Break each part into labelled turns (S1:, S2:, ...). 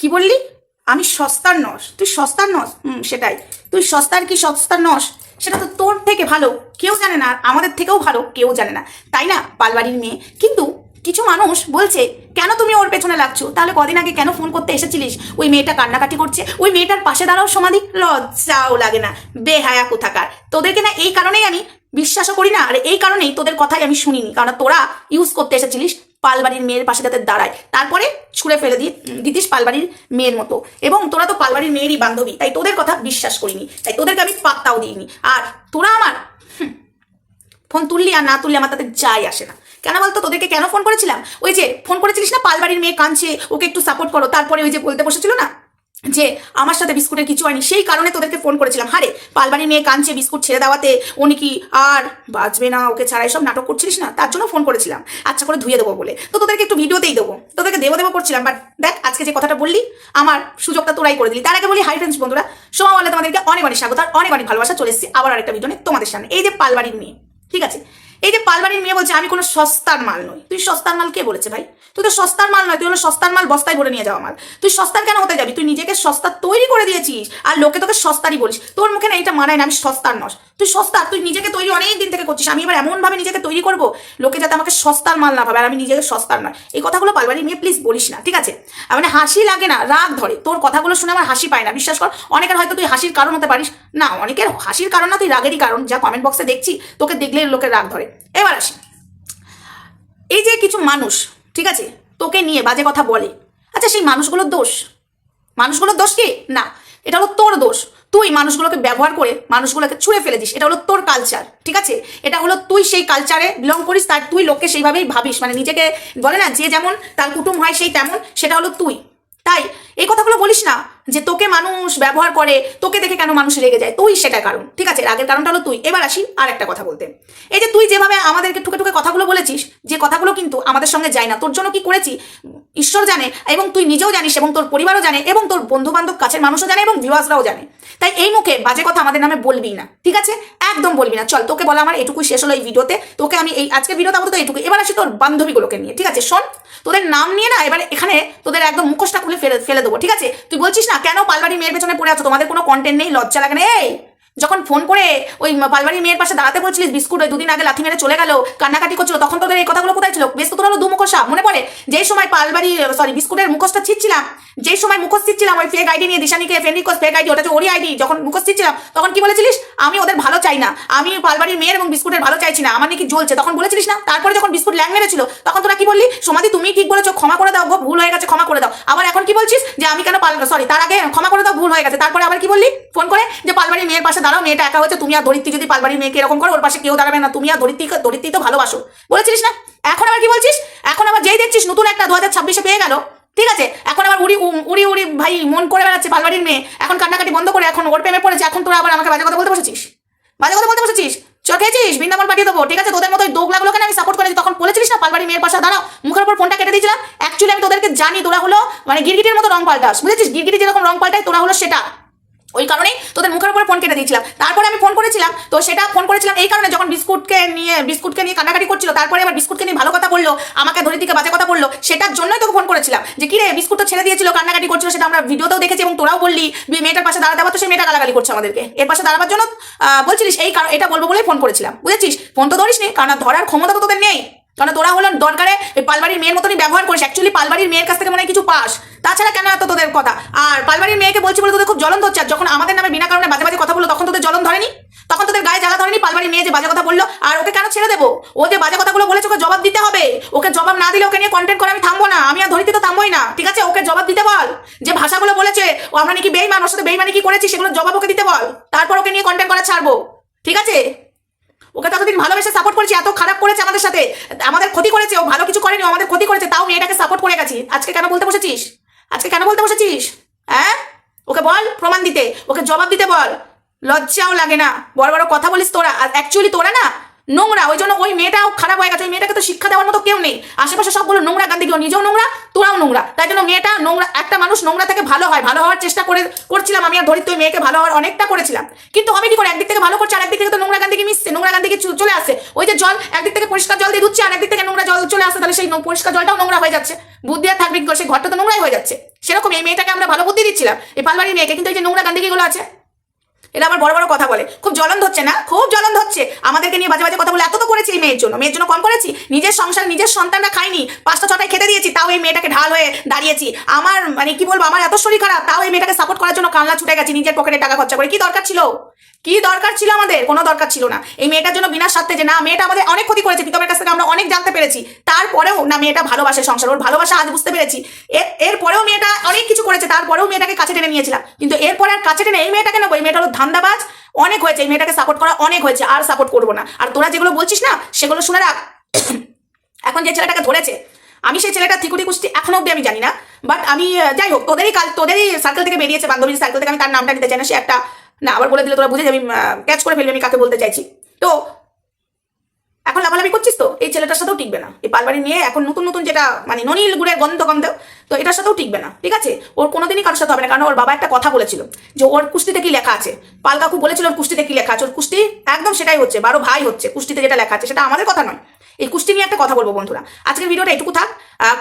S1: কি বললি? আমি সস্তার নস। তুই সস্তার নস? হুম, সেটাই। তুই সস্তার কি সস্তার নস? সেটা তো তোর থেকে ভালো। কেউ জানে না, আমাদের থেকেও ভালো, কেউ জানে না। তাই না পালবাড়ির মেয়ে? কিন্তু কিছু মানুষ বলছে, কেন তুমি ওর পেছনে লাগছো? তাহলে কদিন আগে কেন ফোন করতে এসেছিলিস? ওই মেয়েটা কান্নাকাটি করছে। ওই মেয়েটার পাশে দাঁড়াও সমাধি। লজ্জাও লাগে না। বেহায়া কোথাকার। তোদেরকে না এই কারণেই আমি বিশ্বাসও করি না, আর এই কারণেই তোদের কথাই আমি শুনিনি। কারণ তোরা ইউজ করতে এসেছিলিস পালবাড়ির মেয়ের পাশে যাতে দাঁড়ায়। তারপরে ছুঁড়ে ফেলে দিয়ে দিতিস পালবাড়ির মেয়ের মতো। এবং তোরা তো পালবাড়ির মেয়েরই বান্ধবী, তাই তোদের কথা বিশ্বাস করিনি। তাই তোদেরকে আমি পাত্তাও দিইনি। আর তোরা আমার ফোন তুললি আর না তুললি আমার তাতে যাই আসে না। কেন বলতো? তোদেরকে কেন ফোন করেছিলাম? ওই যে, ফোন করেছিলিস না পালবাড়ির মেয়ে কাঁদছে, ওকে একটু সাপোর্ট করো। তারপরে ওই যে বলতে বসেছিল না? যে আমার সাথে বিস্কুটের কিছু হয়নি, সেই কারণে তোদেরকে ফোন করেছিলাম। হারে, পালবাড়ির মেয়ে কাঁদছে বিস্কুট ছেড়ে দেওয়াতে, উনি কি আর বাঁচবে না, ওকে ছাড়া সব নাটক করছিলিস না? তার জন্য ফোন করেছিলাম। আচ্ছা করে ধুয়ে দেবো বলে। তো তোদেরকে একটু ভিডিওতেই দেবো। তোদেরকে দেবো দেবো করছিলাম বাট দেখ, আজকে যে কথাটা বললি, আমার সুযোগটা তোরাই করে দিলি। তার আগে বলি হাই ফ্রেন্ডস বন্ধুরা, সোমা বলে তোমাদেরকে অনেক অনেক স্বাগত আর অনেক অনেক ভালোবাসা। চলে এসেছি আবার আরেকটা ভিডিও নিয়ে তোমাদের সামনে। এই যে পালবাড়ির মেয়ে, ঠিক আছে? এই যে পালবাড়ির মেয়ে বলছে, আমি কোনো সস্তার মাল নই। তুই সস্তার মাল কে বলেছে ভাই? তুই তো সস্তার মাল নয়, তুই হলো সস্তার মাল বস্তায় ভরে নিয়ে যাওয়া মাল। তুই সস্তার কেন হতে যাবি? তুই নিজেকে সস্তা তৈরি করে দিয়েছিস, আর লোকে তোকে সস্তারই বলিস। তোর মুখে না এটা মানায় না, আমি সস্তার নস। তুই সস্তার তুই নিজেকে তৈরি অনেক দিন থেকে করছিস, আমি এবার এমনভাবে নিজেকে তৈরি করব, লোকে যাতে আমাকে সস্তার মাল না ভাবে, আর আমি নিজেকে সস্তার নয়। এই কথাগুলো পালবাড়ির মেয়ে প্লিজ বলিস না, ঠিক আছে? মানে হাসি লাগে না, রাগ ধরে। তোর কথাগুলো শুনে আমার হাসি পায় না, বিশ্বাস কর, অনেকের হয়তো তুই হাসির কারণ হতে পারিস। না, অনেকের হাসির কারণ না, তুই রাগেরই কারণ। যা কমেন্ট বক্সে দেখছি, তোকে দেখলে লোকের রাগ ধরে। এবার আসি। এই যে কিছু মানুষ, ঠিক আছে? তোকে নিয়ে বাজে কথা বলে। আচ্ছা সেই মানুষগুলোর দোষ? মানুষগুলোর দোষ কি? না, এটা হলো তোর দোষ। তুই মানুষগুলোকে ব্যবহার করে মানুষগুলোকে ছুঁড়ে ফেলে দিস। এটা হলো তোর কালচার ঠিক আছে? এটা হলো তুই সেই কালচারে বিলং করিস তার তুই লোককে সেইভাবেই ভাবিস। মানে নিজেকে বলে না, যে যেমন তার কুটুম হয় সেই তেমন, সেটা হলো তুই। তাই এই কথাগুলো বলিস না যে তোকে মানুষ ব্যবহার করে, তোকে দেখে কেন মানুষ রেগে যায়? তুই সেটা কারণ। ঠিক আছে আগের কারণটা হলো তুই। এবার আসি আর একটা কথা বলতে। এই যে তুই যেভাবে আমাদেরকে ঠুকে ঠুকে কথাগুলো বলেছিস, যে কথাগুলো কিন্তু আমাদের সঙ্গে যায় না। তোর জন্য কি করেছি? ঈশ্বর জানে, এবং তুই নিজেও জানিস, এবং তোর পরিবারও জানে, এবং তোর বন্ধু বান্ধব কাছের মানুষও জানে, এবং ভিউয়ার্সরাও জানে। তাই এই মুখে বাজে কথা আমাদের নামে বলবি না, ঠিক আছে? একদম বলবি না। চল, তোকে বলা আমার এটুকুই শেষ হলো এই ভিডিওতে। তোকে আমি এই আজকের ভিডিওতে আপাতত এটুকু এবার আসি তোর বান্ধবীগুলোকে নিয়ে, ঠিক আছে? শোন, তোদের নাম নিয়ে না এবার এখানে তোদের একদম মুখোশটা খুলে ফেলে ফেলে দেবো, ঠিক আছে? তুই বলছিস না, কেন পালবাড়ি মেয়ের পেছনে পড়ে আছো? তোমাদের কোনো কন্টেন্ট নেই, লজ্জা লাগে না? এই, যখন ফোন করে ওই পালবাড়ি মেয়ের পাশে দাঁড়াতে বলছিলিস, বিস্কুট ওই দুদিন আগে লাথি মেরে চলে গেল, কান্নাকাটি করছিল, তখন তোদের এই কথাগুলো কোথায় ছিল? বেশ, তো তোর হলো দু মুখোশা মনে পড়ে? যেই সময় পালবাড়ি সরি বিস্কুটের মুখোশটা ছিচ্ছিলাম যেই সময় মুখোশ ছিলাম, ওই ফেক আইডি নিয়ে দিশানিকে ফ্রেন্ড রিকোয়েস্ট ফেক আইডি ওটা হচ্ছে ওরি আইডি যখন মুখোশ ছিলাম, তখন কি বলেছিলিস? আমি ওদের ভালো চাই না। আমি পালবাড়ির মেয়ের এবং বিস্কুটের ভালো চাইছি না। আমার নাকি জ্বলছে। তখন বলেছিলিস না? তারপরে যখন বিস্কুট ল্যাং মেরেছিল, তখন তোরা কি বললি? সমাধি তুমি ঠিক বলেছ, ক্ষমা করে দাও ভুল হয়ে গেছে, ক্ষমা করে দাও। আবার এখন কি বলছিস? যে আমি কেন পাল সরি তার আগে ক্ষমা করে দাও, ভুল হয়ে গেছে। তারপরে আবার কি বললি? ফোন করে যে পালবাড়ির মেয়ের পাশে দাঁড়াও, মেয়েটা একা হচ্ছে তুমি আর ধরিত্রী যদি পালবাড়ির মেয়েকে এরকম করো, ওর পাশে কেউ দাঁড়াবে না। তুমি আর ধরিত্রী ধরিত্রী তো ভালোবাসো। বলেছিলিস না? এখন আবার কি বলছিস? এখন আবার যেই দেখছিস, নতুন একটা দু হাজার ছাব্বিশে পেয়ে গেল। ঠিক আছে? এখন আবার উড়ি উড়ি উড়ি ভাই মন করে বেড়াচ্ছে পালবাড়ির মেয়ে। এখন কান্নাকাটি বন্ধ করে, এখন ওর প্রেমে পড়েছে, এখন তোরা আবার আমাকে বাজে কথা বলতে বসেছিস? বাজে কথা বলতে বসেছিস? চোখেছিস বৃন্দাবন পাঠিয়ে দেবো, ঠিক আছে? তোদের মতো দোগলাগুলোকে আমি সাপোর্ট করেছি। তখন বলেছিস না পালবাড়ি মেয়ের পাশে দাঁড়াও। মুখের উপর ফোনটা কেটে দিয়েছিলাম। অ্যাকচুয়ালি আমি তোদেরকে জানি, তোরা হলো মানে গিরগিটির মতো রং পাল্টাস। বুঝেছিস? গিরগিটি যেরকম রং পাল্টায়, তোরা হলো সেটা। ওই কারণেই তোদের মুখের উপর ফোন কেটে দিয়েছিলাম। তারপরে আমি ফোন করেছিলাম, তো সেটা ফোন করেছিলাম এই কারণে যখন বিস্কুটকে নিয়ে বিস্কুটকে নিয়ে কান্নাকাটি করছিল, তারপরে আবার বিস্কুটকে নিয়ে ভালো কথা বলল, আমাকে ধরে দিকে বাজে কথা বলল, সেটার জন্যই তোকে ফোন করেছিলাম। যে কি রে, বিস্কুট তো ছেড়ে দিয়েছিল, কান্নাকাটি করছিল, সেটা আমরা ভিডিওতেও দেখেছি এবং তোরাও বললি মেয়েটার পাশে দাঁড়াতে তো সেই মেয়েটা গালাগালি করছে আমাদেরকে। এর পাশে দাঁড়াবার জন্য বলছিলিস, এই কারণ, এটা বলব বলেই ফোন করেছিলাম। বুঝেছিস? ফোন তো ধরিস নি কারণ ধরার ক্ষমতা তো তোদের নেই। কারণ তোরা হলো দরকারে পালবাড়ির মেয়ের মতনই ব্যবহার করিস। অ্যাকচুয়ালি পালবাড়ির মেয়ের কাছ থেকে মনে কিছু পাস। তাছাড়া কেন এত তোদের কথা? আর পালবাড়ির মেয়েকে বলছি বলে তোদের খুব জ্বলন ধরছে যখন আমাদের নামে বিনা কারণে বাজে বাজে কথা বলল, তখন তোদের জ্বলন ধরেনি? তখন তোদের গায়ে জ্বালা ধরেনি? পালবাড়ির মেয়ে যে বাজে কথা বলল, আর ওকে কেন ছেড়ে দেবো? ও যে বাজে কথাগুলো বলেছে, ওকে জবাব দিতে হবে। ওকে জবাব না দিলে ওকে নিয়ে কন্টেন্ট করে আমি থামবো না। আমি আর ধরিতে তো থামবোই না। ঠিক আছে? ওকে জবাব দিতে বল। যে ভাষাগুলো বলেছে, ও আমরা নাকি বেইমান, ওর সাথে বেইমানি কি করেছি সেগুলো জবাব ওকে দিতে বল। তারপর ওকে নিয়ে কন্টেন্ট করা ছাড়বো। ঠিক আছে? ওকে ততদিন ভালোবেসে সাপোর্ট করেছি, এত খারাপ করেছে আমাদের সাথে। আমাদের ক্ষতি করেছে, ও ভালো কিছু করেনি আমাদের ক্ষতি করেছে, তাও মেয়েটাকে সাপোর্ট করে গেছি। আজকে কেন বলতে বসেছিস? আজকে কেন বলতে বসেছিস? হ্যাঁ? ওকে বল প্রমাণ দিতে, ওকে জবাব দিতে বল। লজ্জাও লাগে না। বড় বড় কথা বলিস তোরা। আর অ্যাকচুয়ালি তোরা না নোংরা, ওই জন্য ওই মেয়েটাও খারাপ হয়ে গেছে। ওই মেয়েটাকে তো শিক্ষা দেওয়ার মতো কেউ নেই। আশেপাশে সবগুলো নোংরা, গান্ধী ও নিজেও নোংরা, তোরাও নোংরা। তাই জন্য মেয়েটা নোংরা, একটা মানুষ নোংরা থেকে ভালো হয়, ভালো হওয়ার চেষ্টা করে, করছিলাম আমি আর ধরিত ওই মেয়েকে ভালো হওয়ার অনেকটা করেছিলাম। কিন্তু হবে কি করে? একদিক থেকে ভালো করছে আর একদিক থেকে তো নোংরা গান্ধীকে মিশছে? নোংরা গান্ধীকে চলে আসছে ওই যে জল, একদিক থেকে পরিষ্কার জল দিয়ে ধুচ্ছে আর একদিক থেকে নোংরা জল চলে আসছে তাহলে সেই পরিষ্কার জলটাও নোংরা হয়ে যাচ্ছে। বুদ্ধি আর থাকবে? সেই ঘরটা তো নোংরাই হয়ে যাচ্ছে। সেরকম এই মেয়েটাকে আমরা ভালো বুদ্ধি দিচ্ছিলাম, এই পালবাড়ির মেয়েকে। কিন্তু এই যে নোংরা গান্ধীগুলো আছে এরা আবার বড় বড় কথা বলে। খুব জ্বলন ধরছে না? খুব জ্বলন ধরছে। আমাদেরকে নিয়ে বাজে বাজে কথা বলে, এত তো করেছি এই মেয়ের জন্য। মেয়ের জন্য কম করেছি? নিজের সংসার, নিজের সন্তানরা খাইনি পাঁচটা ছটায় খেতে দিয়েছি, তাও এই মেয়েটাকে ঢাল হয়ে দাঁড়িয়েছি। আমার মানে কি বলব, আমার এত শরীর খারাপ, তাও এই মেয়েটাকে সাপোর্ট করার জন্য কানলা ছুটে গেছি, নিজের পকেটে টাকা খরচা করে। কি দরকার ছিল? কি দরকার ছিল আমাদের? কোনো দরকার ছিল না। এই মেয়েটার জন্য বিনা স্বার্থে যে, না, মেয়েটা আমাদের অনেক ক্ষতি করেছে প্রীতমের কাছ থেকে আমরা অনেক জানতে পেরেছি। তারপরেও, না, মেয়েটা ভালোবাসে সংসার, ওর ভালোবাসা আজ বুঝতে পেরেছি। এর, এরপরেও মেয়েটা অনেক কিছু করেছে, তারপরেও মেয়েটাকে কাছে টেনে নিয়েছিলাম। কিন্তু এরপরে আর কাছে টেনে, এই মেয়েটাকে নেব এই মেয়েটা ধান্দাবাজ, অনেক হয়েছে। এই মেয়েটাকে সাপোর্ট করা অনেক হয়েছে, আর সাপোর্ট করব না। আর তোরা যেগুলো বলছিস না, সেগুলো শুনে রাখ। এখন যে ছেলেটাকে ধরেছে, আমি সেই ছেলেটা থিকুটি কুষ্টি এখনও অব্দি আমি জানি না। বাট আমি যাই হোক, তোদেরই কাল, তোদেরই সার্কেল থেকে বেরিয়েছে, বান্ধবীর সার্কেল থেকে, আমি তার নামটা নিতে চাই না, সে একটা, না, আবার বলে দিলে, তোরা বুঝে যাবি ক্যাচ করে ফেলবি, আমি কাকে বলতে চাইছি। তো এখন লাভালাভি করছিস তো? এই ছেলেটার সাথেও টিকবে না। এই পালবাড়ি নিয়ে এখন নতুন নতুন যেটা মানে ননীল গুড়ের গন্ধ গন্ধ, তো এটার সাথেও টিকবে না, ঠিক আছে? ওর কোনোদিনই কারোর সাথে হবে না, কারণ ওর বাবা একটা কথা বলেছিল যে ওর কুস্তিতে কি লেখা আছে? পাল কাকু বলেছিল ওর কুস্তিতে কি লেখা আছে? ওর কুস্তি একদম সেটাই হচ্ছে, বারো ভাই হচ্ছে, কুস্তিতে যেটা লেখা আছে, সেটা আমাদের কথা নয়। এই কুস্তি নিয়ে একটা কথা বলব বন্ধুরা। আজকের ভিডিওটা এটুকু থাক।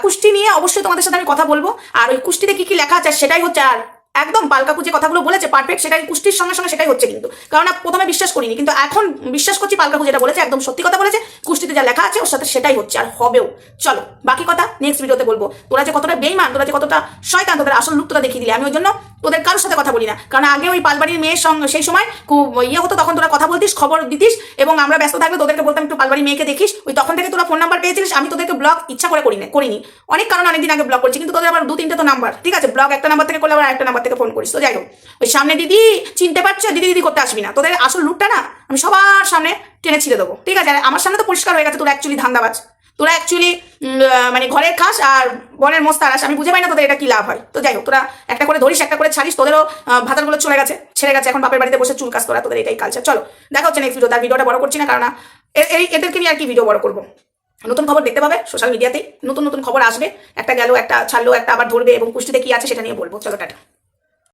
S1: কুস্তি নিয়ে অবশ্যই তোমাদের সাথে আমি কথা বলব। আর ওই কুস্তিতে কি কি লেখা আছে, সেটাই হচ্ছে আর একদম পালকাকু যে কথাগুলো বলেছে পারফেক্ট সেটাই, কুষ্টির সঙ্গে সঙ্গে সেটাই হচ্ছে কিন্তু। কারণ প্রথমে বিশ্বাস করিনি, কিন্তু এখন বিশ্বাস করছি পালকাকু যেটা বলেছে, একদম সত্যি কথা বলেছে, কুষ্টিতে যা লেখা আছে ওর সাথে সেটাই হচ্ছে আর হবেও। চলো, বাকি কথা নেক্সট ভিডিওতে বলব। তোরা যে কতটা বেইমান তোরা যে কতটা শয়তান, তোদের আসল লুকটা দেখিয়ে দিলি। আমি ওই জন্য তোদের কারোর সাথে কথা বলি না। কারণ আগে ওই পালবাড়ির মেয়ের সঙ্গে, সেই সময় ইয়ে হতো, তখন তোরা কথা বলতিস, খবর দিতিস, এবং আমরা ব্যস্ত থাকলে তোদেরকে বলতাম, একটু পালবাড়ির মেয়েকে দেখিস। ওই তখন থেকে তোরা ফোন নাম্বার পেয়েছিলিস, আমি তোদেরকে ব্লগ ইচ্ছা করে করি না করিনি। অনেক কারণ অনেকদিন আগে ব্লগ করছি, কিন্তু তোদের আবার দু তিনটে তো নাম্বার ঠিক আছে ব্লগ একটা নাম্বার থেকে করলে আবার একটা নাম্বার থেকে ফোন করিস। তো যাই হোক, ওই সামনে দিদি চিনতে পারছ, দিদি দিদি করতে আসবি না। তোদের আসল লুকটা না, আমি সবার সামনে টেনে ছিঁড়ে দেবো। ঠিক আছে? আমার সামনে তো পরিষ্কার হয়ে গেছে, তোরা অ্যাকচুয়ালি ধান্দাবাজ। তোরা অ্যাকচুয়ালি মানে ঘরের খাস আর বনের মোস্তারাস আমি বুঝে পাই না তোদের এটা কি লাভ হয়। তো যাই হোক, তোরা একটা করে ধরিস, একটা করে ছাড়িস, তোদেরও ভাতারগুলো চলে গেছে, ছেড়ে গেছে। এখন বাপের বাড়িতে বসে চুল কাজ তোরা, তোদের এটাই কালচার চলো, দেখা হচ্ছে নেক্সট ভিডিও তার ভিডিওটা বড় করছি না, কারণ এই, এদেরকে নিয়ে আর কি ভিডিও বড় করব? নতুন খবর দেখতে পাবে সোশ্যাল মিডিয়াতেই নতুন নতুন খবর আসবে। একটা গেল, একটা ছাড়লো, একটা আবার ধরবে এবং কুষ্টিতে কি আছে সেটা নিয়ে বলব। চলো, টাটা।